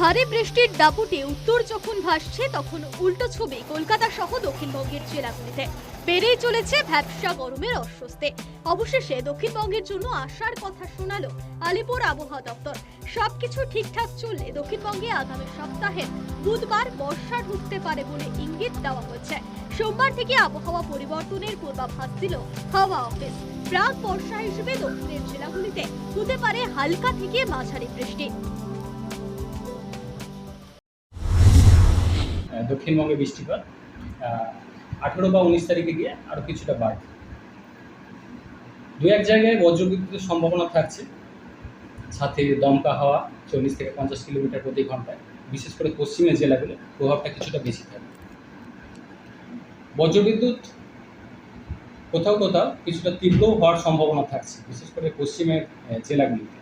ভারী বৃষ্টির দাপটে উত্তর যখন ভাসছে, তখন উল্টো ছবি কলকাতা সহ দক্ষিণবঙ্গের জেলাগুলিতে। বেড়েই চলেছে ভ্যাবসা গরমের অস্বস্তি। অবশেষে দক্ষিণবঙ্গের জন্য আসার কথা শোনালো আলিপুর আবহাওয়া দপ্তর। সবকিছু ঠিকঠাক চললে দক্ষিণবঙ্গে আগামী সপ্তাহে বুধবার বর্ষা ঢুকতে পারে বলে ইঙ্গিত দেওয়া হয়েছে। সোমবার থেকে আবহাওয়া পরিবর্তনের পূর্বাভাস দিল হাওয়া অফিস। প্রাক বর্ষা হিসেবে দক্ষিণের জেলাগুলিতে হতে পারে হালকা থেকে মাঝারি বৃষ্টি। দক্ষিণবঙ্গে বৃষ্টিপাত আঠেরো বা উনিশ তারিখে গিয়ে আরও কিছুটা বাড়বে। দু এক জায়গায় বজ্রবিদ্যুতের সম্ভাবনা থাকছে। সাথে দমকা হাওয়া চল্লিশ থেকে পঞ্চাশ কিলোমিটার প্রতি ঘন্টায়, বিশেষ করে পশ্চিমের জেলাগুলো প্রভাবটা কিছুটা বেশি থাকবে। বজ্রবিদ্যুৎ কোথাও কোথাও কিছুটা তীব্রও হওয়ার সম্ভাবনা থাকছে, বিশেষ করে পশ্চিমের জেলাগুলিতে।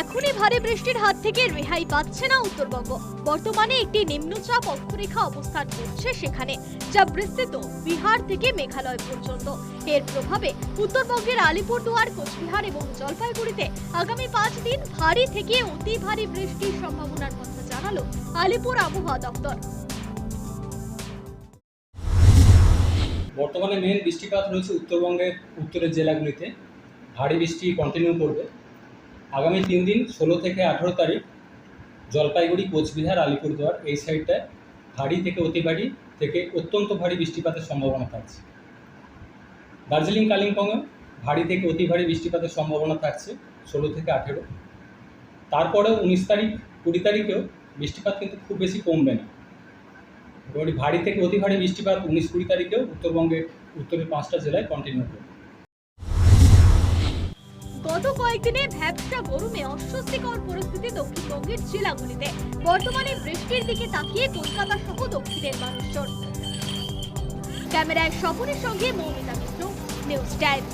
এখনই ভারী বৃষ্টির হাত থেকে রেহাই পাচ্ছে না উত্তরবঙ্গ। বর্তমানে একটি নিম্নচাপ অক্ষরেখা অবস্থান করছে সেখানে, যা বিস্তৃত বিহার থেকে মেঘালয় পর্যন্ত। এর প্রভাবে উত্তরবঙ্গের আলিপুরদুয়ার, কোচবিহার এবং জলপাইগুড়িতে আগামী পাঁচ দিন ভারী থেকে অতি ভারী বৃষ্টির সম্ভাবনার কথা জানালো আলিপুর আবহাওয়া দপ্তর। বর্তমানে মেন বৃষ্টিপাত রয়েছে উত্তরবঙ্গের উত্তরের জেলাগুলিতে। ভারী বৃষ্টি কন্টিনিউ করবে। আগামী তিন দিন, ষোলো থেকে আঠেরো তারিখ, জলপাইগুড়ি, কোচবিহার, আলিপুরদুয়ার এই সাইডটায় ভারী থেকে অতি ভারী থেকে অত্যন্ত ভারী বৃষ্টিপাতের সম্ভাবনা থাকছে। দার্জিলিং কালিম্পংয়ে ভারী থেকে অতি ভারী বৃষ্টিপাতের সম্ভাবনা থাকছে, ষোলো থেকে আঠেরো। তারপরেও উনিশ তারিখ, কুড়ি তারিখেও বৃষ্টিপাত কিন্তু খুব বেশি কমবে না। মোটামুটি ভারী থেকে অতি ভারী বৃষ্টিপাত উনিশ কুড়ি তারিখেও উত্তরবঙ্গের উত্তরের পাঁচটা জেলায় কন্টিনিউ করবে। গত কয়েকদিনে ভ্যাবসা গরমে অস্বস্তিকর পরিস্থিতি দক্ষিণবঙ্গের জেলাগুলিতে। বর্তমানে বৃষ্টির দিকে তাকিয়ে কলকাতা সহ দক্ষিণের মানুষজন। ক্যামেরায় স্বপনের সঙ্গে মৌমিতা মিত্র, নিউজ টাইম